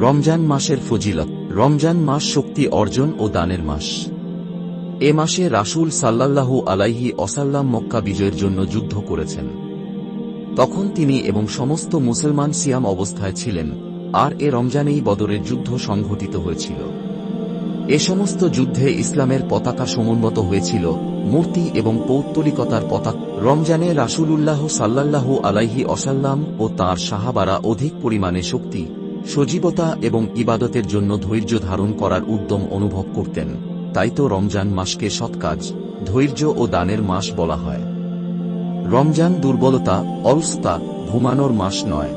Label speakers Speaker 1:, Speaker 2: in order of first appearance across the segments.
Speaker 1: রমজান মাসের ফজিলত। রমজান মাস শক্তি অর্জন ও দানের মাস। এ মাসে রাসূল সাল্লাল্লাহু আলাইহি অসাল্লাম মক্কা বিজয়ের জন্য যুদ্ধ করেছেন। তখন তিনি এবং সমস্ত মুসলমান সিয়াম অবস্থায় ছিলেন, আর এ রমজানেই বদরের যুদ্ধ সংঘটিত হয়েছিল। এ সমস্ত যুদ্ধে ইসলামের পতাকা সমুন্নত হয়েছিল, মূর্তি এবং পৌত্তলিকতার পতাকা। রমজানে রাসূলুল্লাহ সাল্লাল্লাহু আলাইহি অসাল্লাম ও তার সাহাবারা অধিক পরিমাণে শক্তি সজীবতা এবং ইবাদতের জন্য ধৈর্য ধারণ করার উদ্যম অনুভব করতেন। তাই তো রমজান মাসকে সৎকাজ ধৈর্য ও দানের মাস বলা হয়। রমজান দুর্বলতা, অলসতা ঘুমানোর মাস নয়।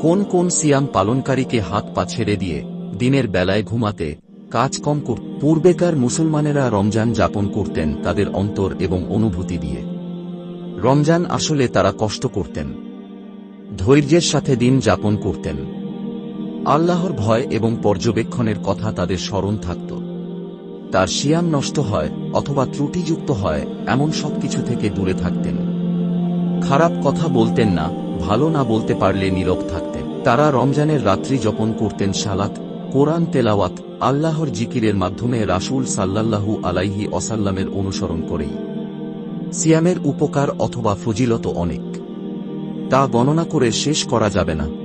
Speaker 1: কোন কোন সিয়াম পালনকারীকে হাত পা ছেড়ে দিয়ে দিনের বেলায় ঘুমাতে কাজ কম কর, পূর্বেকার মুসলমানেরা রমজান যাপন করতেন তাদের অন্তর এবং অনুভূতি দিয়ে। রমজান আসলে তারা কষ্ট করতেন। ধৈর্যের সাথে দিন যাপন করতেন। আল্লাহর ভয় এবং পর্যবেক্ষণের কথা তাদের স্মরণ থাকত। তার শিয়াম নষ্ট হয় অথবা ত্রুটিযুক্ত হয়, এমন সবকিছু থেকে দূরে থাকতেন। খারাপ কথা বলতেন না, ভালো না বলতে পারলে নীরব থাকতেন। তারা রমজানের রাত্রি যপন করতেন সালাত, কোরআন তেলাওয়াত, আল্লাহর জিকিরের মাধ্যমে রাসূল সাল্লাল্লাহু আলাইহি অসাল্লামের অনুসরণ করেই। সিয়ামের উপকার অথবা ফজিলত অনেক। তা গণনা করে শেষ করা যাবে না।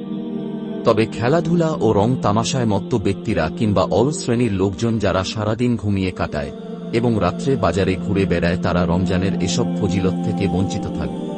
Speaker 1: তবে খেলাধুলা ও রং তামাশায় মত্ত ব্যক্তিরা কিংবা অল শ্রেণির লোকজন যারা সারাদিন ঘুমিয়ে কাটায় এবং রাত্রে বাজারে ঘুরে বেড়ায় তারা রমজানের এসব ফজিলত থেকে বঞ্চিত থাকবে